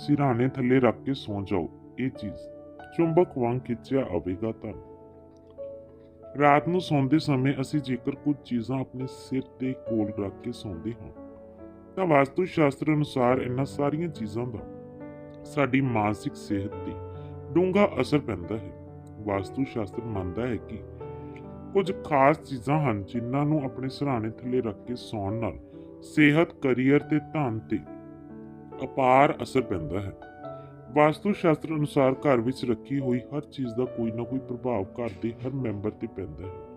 ਸਿਰਾਣੇ ਥੱਲੇ ਰੱਖ ਕੇ ਸੌਂ ਜਾਓ, ਇਹ ਚੀਜ਼ ਚੁੰਬਕ ਵਾਂਗ ਖਿੱਚਿਆ ਆਵੇਗਾ ਤਾਂ। ਰਾਤ ਨੂੰ ਸੌਂਦੇ ਸਮੇਂ ਅਸੀਂ ਜੇਕਰ ਕੁਝ ਚੀਜ਼ਾਂ ਆਪਣੇ ਸਿਰ ਤੇ ਕੋਲ ਰੱਖ ਕੇ ਸੌਂਦੇ ਹਾਂ, ਤਾਂ ਵਾਸਤੂ ਸ਼ਾਸਤਰ ਅਨੁਸਾਰ ਇਹਨਾਂ ਸਾਰੀਆਂ ਚੀਜ਼ਾਂ ਦਾ ਸਾਡੀ ਮਾਨਸਿਕ ਸਿਹਤ ਤੇ ਡੂੰਘਾ ਅਸਰ ਪੈਂਦਾ ਹੈ। ਵਾਸਤੂ ਸ਼ਾਸਤਰ ਮੰਨਦਾ ਹੈ ਕਿ ਕੁਝ ਖਾਸ ਚੀਜ਼ਾਂ ਹਨ ਜਿਨ੍ਹਾਂ ਨੂੰ ਆਪਣੇ ਸਿਰਹਾਣੇ ਥੱਲੇ ਰੱਖ ਕੇ ਸੌਣ ਨਾਲ ਸਿਹਤ, ਕੈਰੀਅਰ ਤੇ ਧਨ ਤੇ ਅਪਾਰ ਅਸਰ ਪੈਂਦਾ ਹੈ। ਵਾਸਤੂ ਸ਼ਾਸਤਰ ਅਨੁਸਾਰ ਘਰ ਵਿੱਚ ਰੱਖੀ ਹੋਈ ਹਰ ਚੀਜ਼ ਦਾ ਕੋਈ ਨਾ ਕੋਈ ਪ੍ਰਭਾਵ ਘਰ ਦੇ ਹਰ ਮੈਂਬਰ ਤੇ ਪੈਂਦਾ ਹੈ।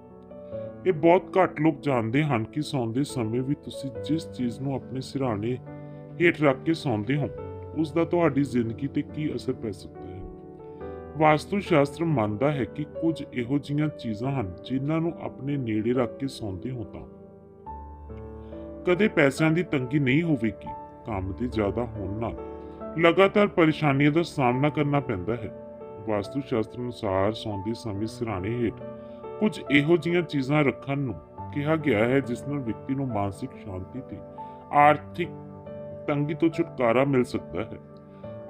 ਇਹ ਬਹੁਤ ਘੱਟ ਲੋਕ ਜਾਣਦੇ ਹਨ ਕਿ ਸੌਂਦੇ ਸਮੇਂ ਵੀ ਤੁਸੀਂ ਜਿਸ ਚੀਜ਼ ਨੂੰ ਆਪਣੇ ਸਿਰਹਾਣੇ ਹੇਠ ਰੱਖ ਕੇ ਸੌਂਦੇ ਹੋ, ਉਸ ਦਾ ਤੁਹਾਡੀ ਜ਼ਿੰਦਗੀ ਤੇ ਕੀ ਅਸਰ ਪੈ ਸਕਦਾ ਹੈ। ਵਾਸਤੂ ਸ਼ਾਸਤਰ ਮੰਨਦਾ ਹੈ ਕਿ ਕੁਝ ਇਹੋ ਜਿਹੀਆਂ ਚੀਜ਼ਾਂ ਹਨ ਜਿਨ੍ਹਾਂ ਨੂੰ ਆਪਣੇ ਨੇੜੇ ਰੱਖ ਕੇ ਸੌਂਦੇ ਹੋ ਤਾਂ। ਕਦੇ ਪੈਸਿਆਂ ਦੀ ਤੰਗੀ ਨਹੀਂ ਹੋਵੇਗੀ। ਕੰਮ ਦੀ ਜ਼ਿਆਦਾ ਹੋਣ ਨਾਲ ਲਗਾਤਾਰ ਪਰੇਸ਼ਾਨੀਆਂ ਦਾ ਸਾਹਮਣਾ ਕਰਨਾ ਪੈਂਦਾ ਹੈ। ਵਾਸਤੂ ਸ਼ਾਸਤਰ ਅਨੁਸਾਰ ਸੌਂਦੇ ਸਮੇਂ ਸਿਰਹਾਣੇ ਹੇਠ ਕੁਝ ਇਹੋ ਜਿਹੀਆਂ ਚੀਜ਼ਾਂ ਰੱਖਣ ਨੂੰ ਕਿਹਾ ਗਿਆ ਹੈ, ਜਿਸ ਨਾਲ ਵਿਅਕਤੀ ਨੂੰ ਮਾਨਸਿਕ ਸ਼ਾਂਤੀ ਤੇ ਆਰਥਿਕ ਤੰਗੀ ਤੋਂ ਛੁਟਕਾਰਾ ਮਿਲ ਸਕਦਾ ਹੈ।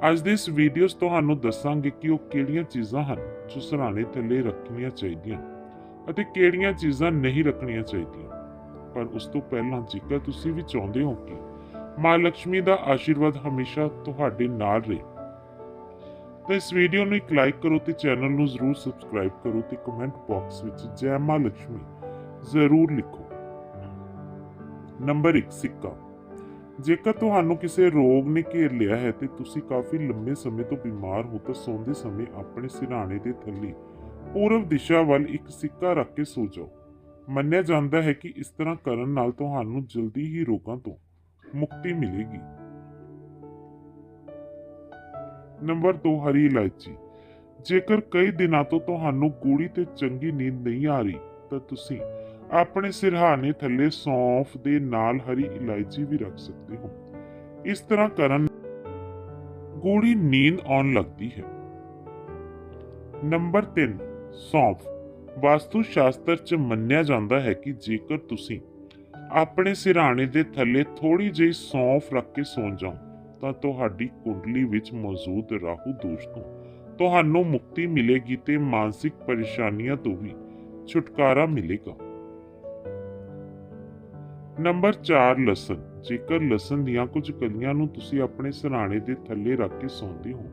ਅੱਜ ਦੇ ਇਸ ਵੀਡੀਓ 'ਚ ਤੁਹਾਨੂੰ ਦੱਸਾਂਗੇ ਕਿ ਉਹ ਕਿਹੜੀਆਂ ਚੀਜ਼ਾਂ ਹਨ ਜੋ ਸਿਰਹਾਣੇ ਥੱਲੇ ਰੱਖਣੀਆਂ ਚਾਹੀਦੀਆਂ ਅਤੇ ਕਿਹੜੀਆਂ ਚੀਜ਼ਾਂ ਨਹੀਂ ਰੱਖਣੀਆਂ ਚਾਹੀਦੀਆਂ। ਪਰ ਉਸ ਤੋਂ ਪਹਿਲਾਂ ਜੇਕਰ ਤੁਸੀਂ ਵੀ ਚਾਹੁੰਦੇ ਹੋ ਕਿ ਮਾਂ ਲక్ష్ਮੀ ਦਾ ਆਸ਼ੀਰਵਾਦ ਹਮੇਸ਼ਾ ਤੁਹਾਡੇ ਨਾਲ ਰਹੇ। ਤਾਂ ਇਸ ਵੀਡੀਓ ਨੂੰ ਇੱਕ ਲਾਈਕ ਕਰੋ ਤੇ ਚੈਨਲ ਨੂੰ ਜ਼ਰੂਰ ਸਬਸਕ੍ਰਾਈਬ ਕਰੋ ਤੇ ਕਮੈਂਟ ਬਾਕਸ ਵਿੱਚ ਜੈ ਮਾਂ ਲక్ష్ਮੀ ਜ਼ਰੂਰ ਲਿਖੋ। ਨੰਬਰ 1 ਸਿੱਕਾ। ਜੇਕਰ ਤੁਹਾਨੂੰ ਕਿਸੇ ਰੋਗ ਨੇ ਘੇਰ ਲਿਆ ਹੈ ਤੇ ਤੁਸੀਂ ਕਾਫੀ ਲੰਬੇ ਸਮੇਂ ਤੋਂ ਬਿਮਾਰ ਹੋ ਤਾਂ ਸੌਂਦੇ ਸਮੇਂ ਆਪਣੇ ਸਿਰਹਾਣੇ ਦੇ ਥੱਲੇ ਪੂਰਬ ਦਿਸ਼ਾ ਵੱਲ ਇੱਕ ਸਿੱਕਾ ਰੱਖ ਕੇ ਸੋ ਜਾਓ। ਮੰਨਿਆ ਜਾਂਦਾ ਹੈ ਕਿ ਇਸ ਤਰ੍ਹਾਂ ਕਰਨ ਨਾਲ ਤੁਹਾਨੂੰ ਜਲਦੀ ਹੀ ਰੋਗਾਂ ਤੋਂ ਮੁਕਤੀ ਮਿਲੇਗੀ। ਨੰਬਰ 2 ਹਰੀ ਇਲਾਇਚੀ। ਜੇਕਰ ਕਈ ਦਿਨਾਂ ਤੋਂ ਤੁਹਾਨੂੰ ਗੂੜੀ ਤੇ ਚੰਗੀ ਨੀਂਦ ਨਹੀਂ ਆ ਰਹੀ, ਤਾਂ ਤੁਸੀਂ ਆਪਣੇ ਸਿਰਹਾਣੇ ਥੱਲੇ ਸੌਂਫ ਦੇ ਨਾਲ ਹਰੀ ਇਲਾਇਚੀ ਵੀ ਰੱਖ ਸਕਦੇ ਹੋ। ਇਸ ਤਰ੍ਹਾਂ ਕਰਨ ਗੂੜੀ ਨੀਂਦ ਆਉਣ ਲੱਗਦੀ ਹੈ। ਨੰਬਰ 3 ਸੌਂਫ। ਵਾਸਤੂ ਸ਼ਾਸਤਰ 'ਚ ਮੰਨਿਆ ਜਾਂਦਾ ਹੈ ਕਿ ਜੇਕਰ ਤੁਸੀਂ ਆਪਣੇ ਸਿਰਹਾਣੇ ਦੇ ਥੱਲੇ ਥੋੜੀ ਜਿਹੀ ਸੌਂਫ ਰੱਖ ਕੇ ਸੌਂ ਜਾਓ ਤਾਂ ਤੁਹਾਡੀ ਕੁੰਡਲੀ ਵਿੱਚ ਮੌਜੂਦ ਰਾਹੂ ਦੋਸ਼ ਤੋਂ ਤੁਹਾਨੂੰ ਮੁਕਤੀ ਮਿਲੇਗੀ ਤੇ ਮਾਨਸਿਕ ਪਰੇਸ਼ਾਨੀਆਂ ਤੋਂ ਵੀ ਛੁਟਕਾਰਾ ਮਿਲੇਗਾ। ਨੰਬਰ 4 ਲਸਣ। ਜੇਕਰ ਲਸਣ ਦੀਆਂ ਕੁਝ ਕਲੀਆਂ ਨੂੰ ਤੁਸੀਂ ਆਪਣੇ ਸਿਰਹਾਣੇ ਦੇ ਥੱਲੇ ਰੱਖ ਕੇ ਸੌਂਦੇ ਹੋ,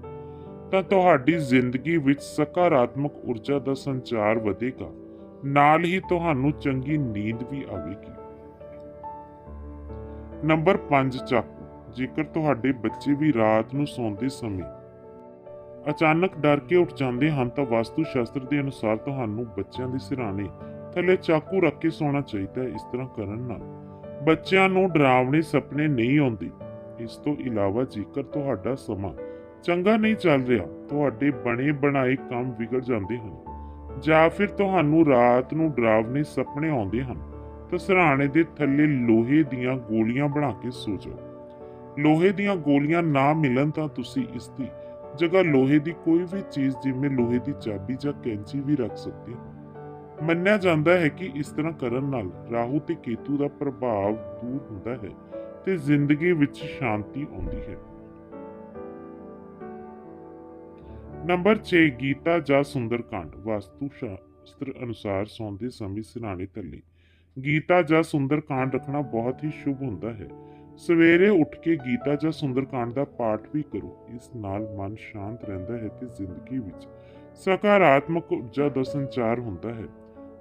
ਤਾਂ ਤੁਹਾਡੀ ਜ਼ਿੰਦਗੀ ਵਿੱਚ ਸਕਾਰਾਤਮਕ ਊਰਜਾ ਦਾ ਸੰਚਾਰ ਵਧੇਗਾ। ਨਾਲ ਹੀ ਤੁਹਾਨੂੰ ਚੰਗੀ ਨੀਂਦ ਵੀ ਆਵੇਗੀ। ਨੰਬਰ 5 ਚਾਕੂ। ਜੇਕਰ ਤੁਹਾਡੇ ਬੱਚੇ ਵੀ ਰਾਤ ਨੂੰ ਸੌਂਦੇ ਸਮੇਂ ਅਚਾਨਕ ਡਰ ਕੇ ਉੱਠ ਜਾਂਦੇ ਹਨ ਤਾਂ ਵਾਸਤੂ ਸ਼ਾਸਤਰ ਦੇ ਅਨੁਸਾਰ ਤੁਹਾਨੂੰ ਬੱਚਿਆਂ ਦੇ ਸਿਰਹਾਣੇ ਥੱਲੇ ਚਾਕੂ ਰੱਖ ਕੇ ਸੌਣਾ ਚਾਹੀਦਾ ਹੈ, ਇਸ ਤਰ੍ਹਾਂ ਕਰਨ ਨਾਲ। ਬੱਚਿਆਂ ਨੂੰ ਡਰਾਵਣੇ ਸੁਪਨੇ ਨਹੀਂ ਆਉਂਦੇ। ਇਸ ਤੋਂ ਇਲਾਵਾ ਜੇਕਰ ਤੁਹਾਡਾ ਸਮਾਂ ਚੰਗਾ ਨਹੀਂ ਚੱਲ ਰਿਹਾ, ਤੁਹਾਡੇ ਬਣੇ ਬਣਾਏ ਕੰਮ ਵਿਗੜ ਜਾਂਦੇ ਹਨ ਜਾਂ ਫਿਰ ਤੁਹਾਨੂੰ ਰਾਤ ਨੂੰ ਡਰਾਵਣੇ ਸੁਪਨੇ ਆਉਂਦੇ ਹਨ। ਤਾਂ ਸਿਰਹਾਣੇ ਦੇ ਥੱਲੇ ਲੋਹੇ ਦੀਆਂ ਗੋਲੀਆਂ ਬਣਾ ਕੇ ਸੋ ਜਾਓ ਲੋਹੇ ਦੀਆਂ ਗੋਲੀਆਂ ਨਾ ਮਿਲਣ ਤਾਂ ਤੁਸੀਂ ਇਸ ਦੀ ਜਗ੍ਹਾ ਲੋਹੇ ਦੀ ਕੋਈ ਵੀ ਚੀਜ਼ ਜਿਵੇਂ ਲੋਹੇ ਦੀ ਚਾਬੀ ਜਾਂ ਕੈਂਚੀ ਵੀ ਰੱਖ ਸਕਦੇ ਹੋ। ਮੰਨਿਆ ਜਾਂਦਾ ਹੈ ਕਿ ਇਸ ਤਰ੍ਹਾਂ ਕਰਨ ਨਾਲ ਰਾਹੂ ਤੇ ਕੇਤੂ ਦਾ ਪ੍ਰਭਾਵ ਦੂਰ ਹੁੰਦਾ ਹੈ ਤੇ ਜ਼ਿੰਦਗੀ ਵਿੱਚ ਸ਼ਾਂਤੀ ਆਉਂਦੀ ਹੈ। ਨੰਬਰ 6 ਗੀਤਾ ਜਾਂ ਸੁੰਦਰਕਾਂਡ। ਵਾਸਤੂ ਸ਼ਾਸਤਰ ਅਨੁਸਾਰ ਸੌਂਦੇ ਸਮੇਂ ਸਿਰਹਾਣੇ ਥੱਲੇ ਗੀਤਾ ਜਾਂ ਸੁੰਦਰਕਾਂਡ ਰੱਖਣਾ ਬਹੁਤ ਹੀ ਸ਼ੁਭ ਹੁੰਦਾ ਹੈ। ਸਵੇਰੇ ਉੱਠ ਕੇ ਗੀਤਾ ਜਾਂ ਸੁੰਦਰਕਾਂਡ ਦਾ ਪਾਠ ਵੀ ਕਰੋ। ਇਸ ਨਾਲ ਮਨ ਸ਼ਾਂਤ ਰਹਿੰਦਾ ਹੈ ਤੇ ਜ਼ਿੰਦਗੀ ਵਿੱਚ ਸਕਾਰਾਤਮਕ ਊਰਜਾ ਦਾ ਸੰਚਾਰ ਹੁੰਦਾ ਹੈ।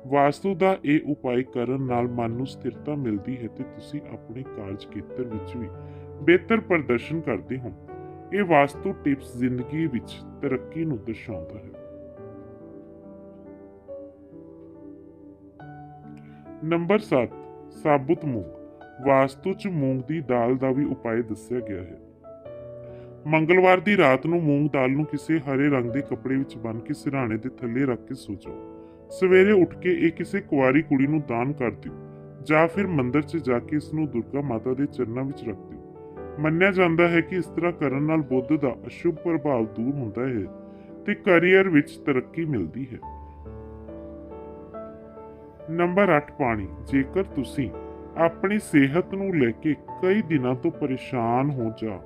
ਵਾਸਤੂ ਦਾ ਇਹ ਉਪਾਅ ਕਰਨ ਨਾਲ ਮਨ ਨੂੰ ਸਥਿਰਤਾ ਮਿਲਦੀ ਹੈ ਤੇ ਤੁਸੀਂ ਆਪਣੇ ਕਾਰਜ ਖੇਤਰ ਵਿੱਚ ਵੀ ਬਿਹਤਰ ਪ੍ਰਦਰਸ਼ਨ ਕਰਦੇ ਹੋ। ਇਹ ਵਾਸਤੂ ਟਿਪਸ ਜ਼ਿੰਦਗੀ ਵਿੱਚ ਤਰੱਕੀ ਨੂੰ ਦਰਸਾਉਂਦਾ ਹੈ। ਨੰਬਰ 7 ਸਾਬੁਤ ਮੂੰਗ। ਵਾਸਤੂ 'ਚ ਮੂੰਗ ਦੀ ਦਾਲ ਦਾ ਵੀ ਉਪਾਅ ਦੱਸਿਆ ਗਿਆ ਹੈ। ਮੰਗਲਵਾਰ ਦੀ ਰਾਤ ਨੂੰ ਮੂੰਗ ਦਾਲ ਨੂੰ ਕਿਸੇ ਹਰੇ ਰੰਗ ਦੇ ਕੱਪੜੇ ਵਿੱਚ ਬੰਨ ਕੇ ਸਿਰਹਾਣੇ ਦੇ ਥੱਲੇ ਰੱਖ ਕੇ ਸੋ ਜਾਓ ਸਵੇਰੇ ਉੱਠ ਕੇ ਇਹ ਕਿਸੇ ਕੁਆਰੀ ਕੁੜੀ ਨੂੰ ਦਾਨ ਕਰ ਦਿਓ, ਜਾਂ ਫਿਰ ਮੰਦਿਰ 'ਚ ਜਾ ਕੇ ਇਸ ਨੂੰ ਦੁਰਗਾ ਮਾਤਾ ਦੇ ਚਰਨਾਂ ਵਿੱਚ ਰੱਖ ਦਿਓ। ਮੰਨਿਆ ਜਾਂਦਾ ਹੈ ਕਿ ਇਸ ਤਰ੍ਹਾਂ ਕਰਨ ਨਾਲ ਬੁੱਧ ਦਾ ਅਸ਼ੁਭ ਪ੍ਰਭਾਵ ਦੂਰ ਹੁੰਦਾ ਹੈ ਤੇ ਕੈਰੀਅਰ ਵਿੱਚ ਤਰੱਕੀ ਮਿਲਦੀ ਹੈ। ਨੰਬਰ 8 ਪਾਣੀ। ਜੇਕਰ ਤੁਸੀਂ ਆਪਣੀ ਸਿਹਤ ਨੂੰ ਲੈ ਕੇ ਕਈ ਦਿਨਾਂ ਤੋਂ ਪਰੇਸ਼ਾਨ ਹੋ ਜਾ,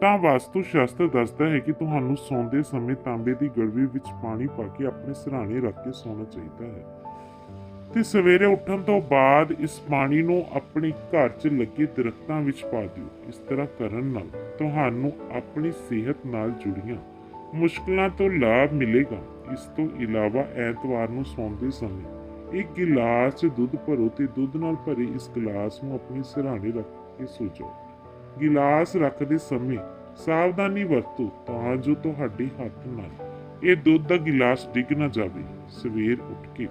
ਤਾਂ ਵਾਸਤੂ ਸ਼ਾਸਤਰ ਦੱਸਦਾ ਹੈ ਕਿ ਤੁਹਾਨੂੰ ਸੌਂਦੇ ਸਮੇਂ ਤਾਂਬੇ ਦੀ ਗੜਵੀ ਵਿੱਚ ਪਾਣੀ ਪਾ ਕੇ ਆਪਣੇ ਸਿਰਹਾਣੇ ਰੱਖ ਕੇ ਸੌਣਾ ਚਾਹੀਦਾ ਹੈ। ਤੇ ਸਵੇਰੇ ਉੱਠਣ ਤੋਂ ਬਾਅਦ ਇਸ ਪਾਣੀ ਨੂੰ ਆਪਣੇ ਘਰ 'ਚ ਲੱਗੇ ਦਰਖਤਾਂ ਵਿੱਚ ਪਾ ਦਿਓ। ਇਸ ਤਰ੍ਹਾਂ ਕਰਨ ਨਾਲ ਤੁਹਾਨੂੰ ਆਪਣੀ ਸਿਹਤ ਨਾਲ ਜੁੜੀਆਂ ਮੁਸ਼ਕਲਾਂ ਤੋਂ ਲਾਭ ਮਿਲੇਗਾ। ਇਸ ਤੋਂ ਇਲਾਵਾ ਐਤਵਾਰ ਨੂੰ ਸੌਂਦੇ ਸਮੇਂ ਇੱਕ ਗਿਲਾਸ 'ਚ ਦੁੱਧ ਭਰੋ ਤੇ ਦੁੱਧ ਨਾਲ ਭਰੇ ਇਸ ਗਿਲਾਸ ਨੂੰ ਆਪਣੀ ਸਿਰਹਾਣੇ ਰੱਖ ਕੇ ਸੋ ਜਾਓ ਗਿਲਾਸ ਰੱਖਦੇ ਸਮੇਂ ਸਾਵਧਾਨੀ ਵਰਤੋ ਤਾਂ ਜੋ ਤੁਹਾਡੇ ਹੱਥ ਨਾਲ ਇਹ ਦੁੱਧ ਦਾ ਗਿਲਾਸ ਡਿੱਗ ਨਾ ਜਾਵੇ। ਸਵੇਰ ਉੱਠ ਕੇ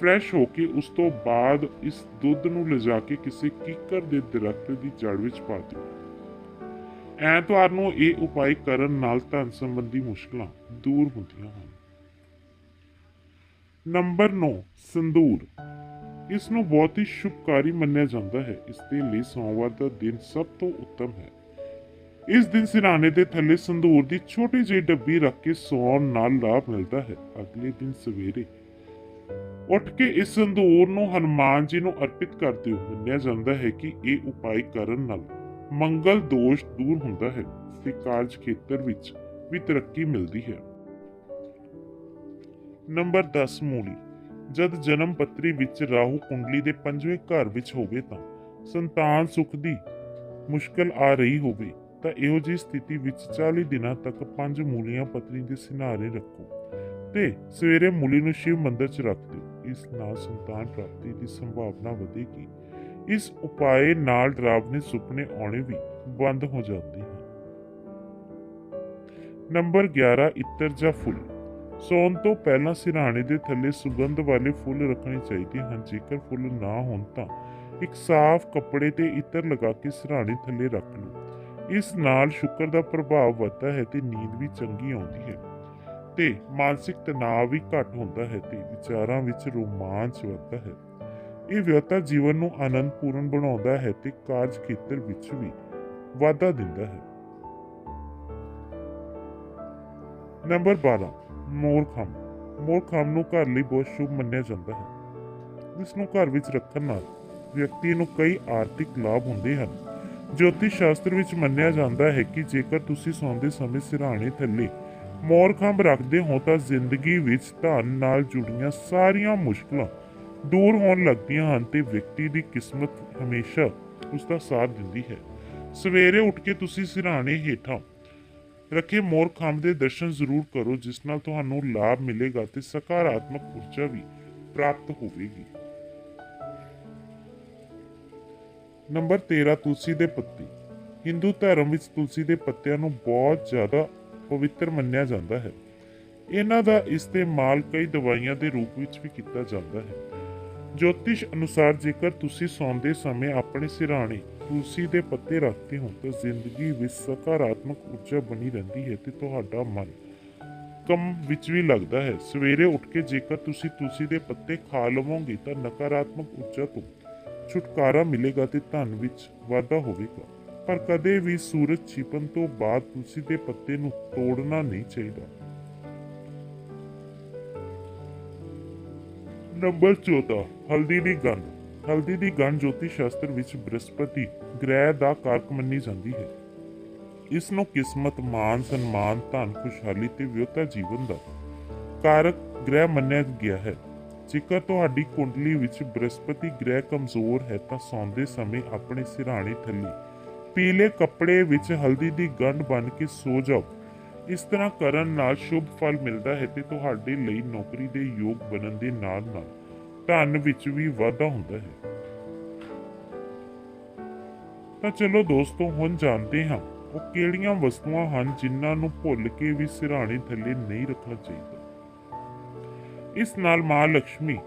ਫਰੈਸ਼ ਹੋ ਕੇ ਉਸ ਤੋਂ ਬਾਅਦ ਇਸ ਦੁੱਧ ਨੂੰ ਲਿਜਾ ਕੇ ਕਿਸੇ ਕੀਕਰ ਦੇ ਦਰਖਤ ਦੀ ਜੜ ਵਿੱਚ ਪਾ ਦਿਓ। ਐਤਵਾਰ ਨੂੰ ਇਹ ਉਪਾਅ ਕਰਨ ਨਾਲ ਧਨ ਸੰਬੰਧੀ ਮੁਸ਼ਕਲਾਂ ਦੂਰ ਹੁੰਦੀਆਂ ਹਨ। ਨੰਬਰ 9 ਸੰਦੂਰ। ਇਸ ਨੂੰ ਬਹੁਤ ਹੀ ਸ਼ੁਭਕਾਰੀ ਮੰਨਿਆ ਜਾਂਦਾ ਹੈ। ਇਸ ਦੇ ਲਈ ਸੋਮਵਾਰ ਦਾ ਦਿਨ ਸਭ ਤੋਂ ਉੱਤਮ ਹੈ। ਇਸ ਦਿਨ ਸਿਰਾਣੇ ਦੇ ਥੱਲੇ ਸੰਦੂਰ ਦੀ ਛੋਟੀ ਜਿਹੀ ਡੱਬੀ ਰੱਖ ਕੇ ਸੌਣ ਨਾਲ ਲਾਭ ਮਿਲਦਾ ਹੈ। ਅਗਲੇ ਦਿਨ ਸਵੇਰੇ ਉੱਠ ਕੇ ਇਸ ਸੰਦੂਰ ਨੂੰ ਹਨੂਮਾਨ ਜੀ ਨੂੰ ਅਰਪਿਤ ਕਰ ਦਿਓ ਮੰਨਿਆ ਜਾਂਦਾ ਹੈ ਕਿ ਇਹ ਉਪਾਅ ਕਰਨ ਨਾਲ ਮੰਗਲ ਦੋਸ਼ ਦੂਰ ਹੁੰਦਾ ਹੈ। ਤੇ ਕਾਰਜ ਖੇਤਰ ਵਿੱਚ ਵੀ ਤਰੱਕੀ ਮਿਲਦੀ ਹੈ। ਨੰਬਰ 10 ਮੂਲੀ। ਜਦ ਜਨਮ ਪੱਤਰੀ ਵਿੱਚ ਰਾਹੂ ਕੁੰਡਲੀ ਦੇ ਪੰਜਵੇਂ ਘਰ ਵਿੱਚ ਹੋਵੇ ਤਾਂ ਸੰਤਾਨ ਸੁਖ ਦੀ ਮੁਸ਼ਕਲ ਆ ਰਹੀ ਹੋਵੇ, ਤਾਂ ਇਹੋ ਜਿਹੀ ਸਥਿਤੀ ਵਿੱਚ 40 ਦਿਨਾਂ ਤੱਕ ਪੰਜ ਮੂਲੀਆਂ ਪਤਨੀ ਦੇ ਸਿਨਾਰੇ ਰੱਖੋ ਤੇ ਸਵੇਰੇ ਮੂਲੀ ਨੂੰ ਸ਼ਿਵ ਮੰਦਰ 'ਚ ਰੱਖ ਦਿਓ। ਇਸ ਨਾਲ ਸੰਤਾਨ ਪ੍ਰਾਪਤੀ ਦੀ ਸੰਭਾਵਨਾ ਵਧੇਗੀ। ਇਸ ਉਪਾਏ ਨਾਲ ਡਰਾਵਨੇ ਸੁਪਨੇ ਆਉਣੇ ਵੀ ਬੰਦ ਹੋ ਜਾਂਦੇ ਹਨ। ਨੰਬਰ 11 ਇੱਤਰ ਜਾਂ ਫੁੱਲ। ਸੌਣ ਤੋਂ ਪਹਿਲਾਂ ਸਿਰਹਾਣੇ ਦੇ ਥੱਲੇ ਸੁਗੰਧ ਵਾਲੇ ਫੁੱਲ ਰੱਖਣੇ ਚਾਹੀਦੇ ਹਨ। ਜੇਕਰ ਫੁੱਲ ਨਾ ਹੋਣ ਤਾਂ ਇੱਕ ਸਾਫ਼ ਕੱਪੜੇ ਤੇ ਇੱਤਰ ਲਗਾ ਕੇ ਸਿਰਹਾਣੇ ਥੱਲੇ ਰੱਖ ਲਓ। ਇਸ ਨਾਲ ਸ਼ੁਕਰ ਦਾ ਪ੍ਰਭਾਵ ਵੱਧਦਾ ਹੈ ਤੇ ਨੀਂਦ ਵੀ ਚੰਗੀ ਆਉਂਦੀ ਹੈ ਤੇ ਮਾਨਸਿਕ ਤਣਾਅ ਵੀ ਘੱਟ ਹੁੰਦਾ ਹੈ ਤੇ ਵਿਚਾਰਾਂ ਵਿੱਚ ਰੋਮਾਂਚ ਵੱਧਦਾ ਹੈ। ਇਹ ਵਿਅਕਤੀ ਜੀਵਨ ਨੂੰ ਆਨੰਦਪੂਰਨ ਬਣਾਉਂਦਾ ਹੈ ਤੇ ਕਾਰਜ ਖੇਤਰ ਵਿੱਚ ਵੀ ਵਾਧਾ ਦਿੰਦਾ ਹੈ। ਨੰਬਰ 12 ਮੋਰਖਮ। ਮੋਰਖਮ ਨੂੰ ਘਰ ਲਈ ਬਹੁਤ ਸ਼ੁਭ ਮੰਨਿਆ ਜਾਂਦਾ ਹੈ। ਇਸ ਨੂੰ ਘਰ ਵਿੱਚ ਰੱਖਣ ਨਾਲ ਵਿਅਕਤੀ ਨੂੰ ਕਈ ਆਰਥਿਕ ਲਾਭ ਹੁੰਦੇ ਹਨ। ਜੋਤਿਸ਼ ਸ਼ਾਸਤਰ ਵਿੱਚ ਮੰਨਿਆ ਜਾਂਦਾ ਹੈ ਕਿ ਜੇਕਰ ਤੁਸੀਂ ਸੌਂਦੇ ਸਮੇਂ ਸਿਰਹਾਣੇ ਥੱਲੇ ਮੋਰਖੰਭ ਰੱਖਦੇ ਹੋ ਤਾਂ ਜ਼ਿੰਦਗੀ ਵਿੱਚ ਧਨ ਨਾਲ ਜੁੜੀਆਂ ਸਾਰੀਆਂ ਮੁਸ਼ਕਲਾਂ ਦੂਰ ਹੋਣ ਲੱਗਦੀਆਂ ਹਨ ਤੇ ਵਿਅਕਤੀ ਦੀ ਕਿਸਮਤ ਹਮੇਸ਼ਾ ਉਸ ਦਾ ਸਾਥ ਦਿੰਦੀ ਹੈ। ਸਵੇਰੇ ਉੱਠ ਕੇ ਤੁਸੀਂ ਸਿਰਹਾਣੇ ਹੇਠਾਂ ਰੱਖੇ ਮੋਰਖੰਭ ਦੇ ਦਰਸ਼ਨ ਜ਼ਰੂਰ ਕਰੋ, ਜਿਸ ਨਾਲ ਤੁਹਾਨੂੰ ਲਾਭ ਮਿਲੇਗਾ ਤੇ ਸਕਾਰਾਤਮਕ ਊਰਜਾ ਵੀ ਪ੍ਰਾਪਤ ਹੋਵੇਗੀ। ਨੰਬਰ 13 ਤੁਲਸੀ ਦੇ ਪੱਤੇ। ਹਿੰਦੂ ਧਰਮ ਵਿੱਚ ਤੁਲਸੀ ਦੇ ਪੱਤਿਆਂ ਨੂੰ ਬਹੁਤ ਜ਼ਿਆਦਾ ਪਵਿੱਤਰ ਮੰਨਿਆ ਜਾਂਦਾ ਹੈ। ਇਹਨਾਂ ਦਾ ਇਸਤੇਮਾਲ ਕਈ ਦਵਾਈਆਂ ਦੇ ਰੂਪ ਵਿੱਚ ਵੀ ਕੀਤਾ ਜਾਂਦਾ ਹੈ। ਜੋਤਿਸ਼ ਅਨੁਸਾਰ ਜੇਕਰ ਤੁਸੀਂ ਸੌਂਦੇ ਸਮੇਂ ਆਪਣੇ ਸਿਰਹਾਣੇ ਤੁਲਸੀ ਦੇ ਪੱਤੇ ਰੱਖਦੇ ਹੋ ਤਾਂ ਜ਼ਿੰਦਗੀ ਵਿੱਚ ਸਕਾਰਾਤਮਕ ਊਰਜਾ ਬਣੀ ਰਹਿੰਦੀ ਹੈ ਤੇ ਤੁਹਾਡਾ ਮਨ ਕੰਮ ਵਿੱਚ ਵੀ ਲੱਗਦਾ ਹੈ। ਸਵੇਰੇ ਉੱਠ ਕੇ ਜੇਕਰ ਤੁਸੀਂ ਤੁਲਸੀ ਦੇ ਪੱਤੇ ਖਾ ਲਵੋਗੇ ਤਾਂ ਨਕਾਰਾਤਮਕ ਊਰਜਾ ਤੋਂ ਛੁਟਕਾਰਾ ਮਿਲੇਗਾ ਤੇ ਧਨ ਵਿੱਚ ਵਾਧਾ ਹੋਵੇਗਾ। ਪਰ ਕਦੇ ਵੀ ਸੂਰਜ ਛਿਪਣ ਤੋਂ ਬਾਅਦ ਤੁਲਸੀ ਦੇ ਪੱਤੇ ਨੂੰ ਤੋੜਨਾ ਨਹੀਂ ਚਾਹੀਦਾ। ਨੰਬਰ 14 ਹਲਦੀ ਦੀ ਗੰਢ ਹਲਦੀ ਦੀ ਗੰਢ ਜੋਤਿਸ਼ ਸ਼ਾਸਤਰ ਵਿੱਚ ਬ੍ਰਹਸਪਤੀ ਗ੍ਰਹਿ ਦਾ ਕਾਰਕ ਮੰਨੀ ਜਾਂਦੀ ਹੈ। ਇਸ ਨੂੰ ਕਿਸਮਤ ਮਾਨ ਸਨਮਾਨ, ਧਨ, ਖੁਸ਼ਹਾਲੀ ਤੇ ਵਿਅਕਤੀ ਜੀਵਨ ਦਾ ਕਾਰਕ ਗ੍ਰਹਿ ਮੰਨਿਆ ਗਿਆ ਹੈ। ਜੇਕਰ ਤੁਹਾਡੀ ਕੁੰਡਲੀ ਵਿੱਚ ਬ੍ਰਹਸਪਤੀ ਗ੍ਰਹਿ ਕਮਜ਼ੋਰ ਹੈ ਤਾਂ ਸੌਂਦੇ ਸਮੇਂ ਆਪਣੇ ਸਿਰਹਾਣੇ ਥੱਲੇ ਪੀਲੇ ਕੱਪੜੇ ਵਿੱਚ ਹਲਦੀ ਦੀ ਗੰਢ ਬਣ ਕੇ ਸੋ ਜਾਓ। ਇਸ ਤਰ੍ਹਾਂ ਕਰਨ ਨਾਲ ਸ਼ੁਭ ਫਲ ਮਿਲਦਾ ਹੈ ਤੇ ਤੁਹਾਡੇ ਲਈ ਨੌਕਰੀ ਦੇ ਯੋਗ ਬਣਨ ਦੇ ਨਾਲ ਨਾਲ ਧਨ ਵਿੱਚ ਵੀ ਵਾਧਾ ਹੁੰਦਾ ਹੈ। ਤਾਂ ਚਲੋ ਦੋਸਤੋ, ਹੁਣ ਜਾਣਦੇ ਹਾਂ ਉਹ ਕਿਹੜੀਆਂ ਵਸਤੂਆਂ ਹਨ ਜਿਨ੍ਹਾਂ ਨੂੰ ਭੁੱਲ ਕੇ ਵੀ ਸਿਰਹਾਣੇ ਥੱਲੇ ਨਹੀਂ ਰੱਖਣਾ ਚਾਹੀਦਾ। ਇਸ ਨਾਲ ਮਾਂ ਲక్ష్ਮੀ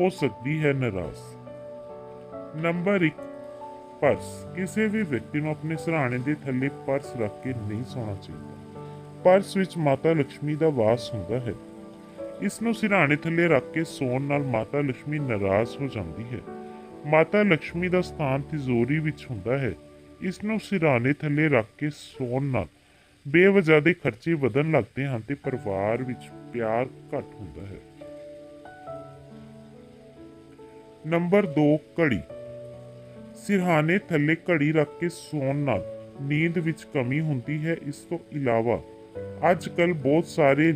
ਹੋ ਸਕਦੀ ਹੈ ਨਾਰਾਜ਼। Number 1 purse. ਕਿਸੇ ਵੀ ਵਿਅਕਤੀ ਨੂੰ ਆਪਣੇ ਸਿਰਹਾਣੇ ਦੇ ਥੱਲੇ ਪਰਸ ਰੱਖ ਕੇ ਨਹੀਂ ਸੌਣਾ ਚਾਹੀਦਾ। ਪਰਸ ਵਿੱਚ ਮਾਤਾ ਲక్ష్ਮੀ ਦਾ ਵਾਸ ਹੁੰਦਾ ਹੈ। ਇਸ ਨੂੰ ਸਿਰਹਾਣੇ ਥੱਲੇ ਰੱਖ ਕੇ ਸੌਣ ਨਾਲ ਮਾਤਾ ਲక్ష్ਮੀ ਨਾਰਾਜ਼ ਹੋ ਜਾਂਦੀ ਹੈ। ਮਾਤਾ ਲక్ష్ਮੀ ਦਾ ਸਥਾਨ ਤਿਜੋਰੀ ਵਿੱਚ ਹੁੰਦਾ ਹੈ। ਇਸ ਨੂੰ ਸਿਰਹਾਣੇ ਥੱਲੇ ਰੱਖ ਕੇ ਸੌਣ ਨਾਲ ਬੇਵਜ੍ਹਾ ਦੇ ਖਰਚੇ ਵਧਣ ਲੱਗਦੇ ਹਨ ਤੇ ਪਰਿਵਾਰ ਵਿੱਚ ਪਿਆਰ ਘਟ ਹੁੰਦਾ ਹੈ। ਨੰਬਰ 2 ਘੜੀ। ਸਿਰਹਾਣੇ ਥੱਲੇ ਘੜੀ ਰੱਖ ਕੇ ਸੌਣ ਨਾਲ ਨੀਂਦ ਵਿੱਚ ਕਮੀ ਹੁੰਦੀ ਹੈ। ਇਸ ਤੋਂ ਇਲਾਵਾ ਅੱਜ ਕੱਲ ਬਹੁਤ ਸਾਰੇ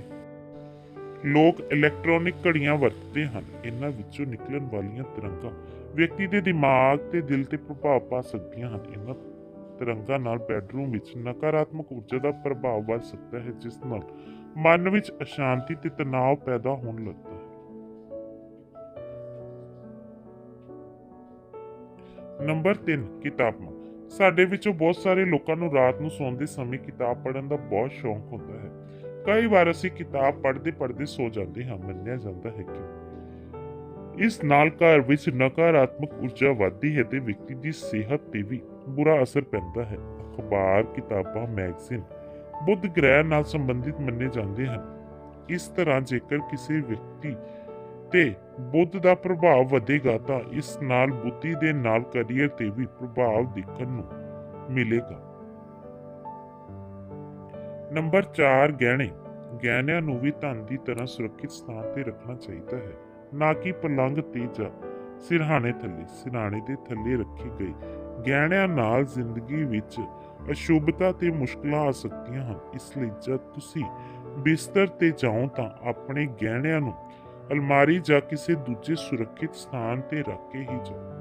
ਲੋਕ ਇਲੈਕਟ੍ਰੋਨਿਕ ਘੜੀਆਂ ਵਰਤਦੇ ਹਨ। ਇਹਨਾਂ ਵਿੱਚੋਂ ਨਿਕਲਣ ਵਾਲੀਆਂ ਤਰੰਗਾਂ ਵਿਅਕਤੀ ਦੇ ਦਿਮਾਗ ਤੇ ਦਿਲ ਤੇ ਪ੍ਰਭਾਵ ਪਾ ਸਕਦੀਆਂ ਹਨ। ਇਹਨਾਂ ਤਰੰਗਾਂ ਨਾਲ ਬੈਡਰੂਮ ਵਿੱਚ ਨਕਾਰਾਤਮਕ ਊਰਜਾ ਦਾ ਪ੍ਰਭਾਵ ਵੱਧ ਸਕਦਾ ਹੈ, ਜਿਸ ਨਾਲ ਮਨ ਵਿੱਚ ਅਸ਼ਾਂਤੀ ਤੇ ਤਣਾਅ ਪੈਦਾ ਹੋਣ ਲੱਗਦਾ ਹੈ। ਨੰਬਰ 3 ਕਿਤਾਬਾਂ ਸਾਡੇ ਵਿੱਚੋਂ ਬਹੁਤ ਸਾਰੇ ਲੋਕਾਂ ਨੂੰ ਰਾਤ ਨੂੰ ਸੌਣ ਦੇ ਸਮੇਂ ਕਿਤਾਬ ਪੜ੍ਹਨ ਦਾ ਬਹੁਤ ਸ਼ੌਂਕ ਹੁੰਦਾ ਹੈ। ਕਈ ਵਾਰ ਅਸੀਂ ਕਿਤਾਬ ਪੜ੍ਹਦੇ ਪੜ੍ਹਦੇ ਸੋ ਜਾਂਦੇ ਹਾਂ, ਮੰਨਿਆ ਜਾਂਦਾ ਹੈ ਕਿ ਇਸ ਨਾਲ ਘਰ ਵਿੱਚ ਨਕਾਰਾਤਮਕ ਊਰਜਾ ਵੱਧਦੀ ਹੈ ਤੇ ਵਿਅਕਤੀ ਦੀ ਸਿਹਤ ਤੇ ਵੀ ਬੁਰਾ ਅਸਰ ਪੈਂਦਾ ਹੈ। ਅਖਬਾਰ, ਕਿਤਾਬਾਂ, ਮੈਗਜ਼ੀਨ ਬੁੱਧ ਗ੍ਰਹਿ ਨਾਲ ਸੰਬੰਧਿਤ ਮੰਨੇ ਜਾਂਦੇ ਹਨ। ਇਸ ਤਰ੍ਹਾਂ ਜੇਕਰ ਕਿਸੇ ਵਿਅਕਤੀ ਤੇ ਬੁੱਧ ਦਾ ਪ੍ਰਭਾਵ ਵਧੇਗਾ ਤਾਂ ਇਸ ਨਾਲ ਬੁੱਧੀ ਦੇ ਨਾਲ ਕੈਰੀਅਰ ਤੇ ਵੀ ਪ੍ਰਭਾਵ ਦੇਖਣ ਨੂੰ ਮਿਲੇਗਾ। ਨੰਬਰ 4 ਗਹਿਣੇ। ਗਹਿਣਿਆਂ ਨੂੰ ਵੀ ਧਨ ਦੀ ਤਰ੍ਹਾਂ ਸੁਰੱਖਿਅਤ ਸਥਾਨ ਤੇ ਰੱਖਣਾ ਚਾਹੀਦਾ ਹੈ, ਨਾ ਕਿ ਪਲੰਗ ਤੇ ਜਾਂ ਸਿਰਹਾਣੇ ਥੱਲੇ, ਸਿਰਹਾਣੇ ਦੇ ਥੱਲੇ ਰੱਖੀ ਗਈ। ਗਹਿਣਿਆਂ ਨਾਲ ਜ਼ਿੰਦਗੀ ਵਿੱਚ ਅਸ਼ੁਭਤਾ ਤੇ ਮੁਸ਼ਕਲਾਂ ਆ ਸਕਦੀਆਂ ਹਨ, ਇਸ ਲਈ ਜਦ ਤੁਸੀਂ ਬਿਸਤਰ ਤੇ ਜਾਓ ਤਾਂ ਆਪਣੇ ਗਹਿਣਿਆਂ ਨੂੰ ਅਲਮਾਰੀ ਜਾਂ ਕਿਸੇ ਦੂਜੇ ਸੁਰੱਖਿਅਤ ਸਥਾਨ ਤੇ ਰੱਖ ਕੇ ਹੀ ਜਾਓ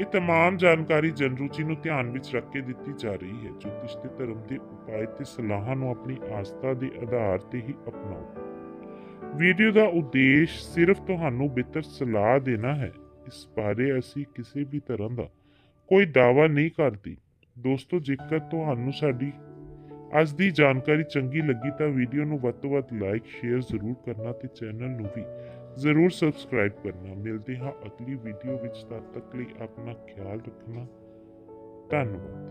ਇਹ तमाम ਜਾਣਕਾਰੀ ਜਨਰੂਚੀ ਨੂੰ ਧਿਆਨ ਵਿੱਚ ਰੱਖ ਕੇ ਦਿੱਤੀ ਜਾ ਰਹੀ ਹੈ ਜੋਤਿਸ਼ ਤੇ ਧਰਮ ਦੇ ਉਪਾਅ ਤੇ ਸਲਾਹਾਂ ਨੂੰ ਆਪਣੀ ਆਸਥਾ ਦੇ ਆਧਾਰ ਤੇ ਹੀ ਅਪਣਾਓ ਵੀਡੀਓ ਦਾ ਉਦੇਸ਼ ਸਿਰਫ ਤੁਹਾਨੂੰ ਬਿਹਤਰ ਸਲਾਹ ਦੇਣਾ ਹੈ ਇਸ ਬਾਰੇ ਅਸੀਂ ਕਿਸੇ ਵੀ ਤਰ੍ਹਾਂ ਦਾ ਕੋਈ ਦਾਅਵਾ ਨਹੀਂ ਕਰਦੇ ਦੋਸਤੋ ਜੇਕਰ ਤੁਹਾਨੂੰ ਸਾਡੀ ਅੱਜ ਦੀ ਜਾਣਕਾਰੀ ਚੰਗੀ ਲੱਗੀ ਤਾਂ ਵੀਡੀਓ ਨੂੰ ਵੱਧ ਤੋਂ ਵੱਧ ਲਾਈਕ ਸ਼ੇਅਰ ਜ਼ਰੂਰ ਕਰਨਾ ਤੇ ਚੈਨਲ ਨੂੰ ਵੀ ਜ਼ਰੂਰ ਸਬਸਕ੍ਰਾਈਬ ਕਰਨਾ। ਮਿਲਦੇ ਹਾਂ ਅਗਲੀ ਵੀਡੀਓ ਵਿੱਚ। ਤਦ ਤੱਕ ਲਈ ਆਪਣਾ ਖਿਆਲ ਰੱਖਣਾ। ਧੰਨਵਾਦ।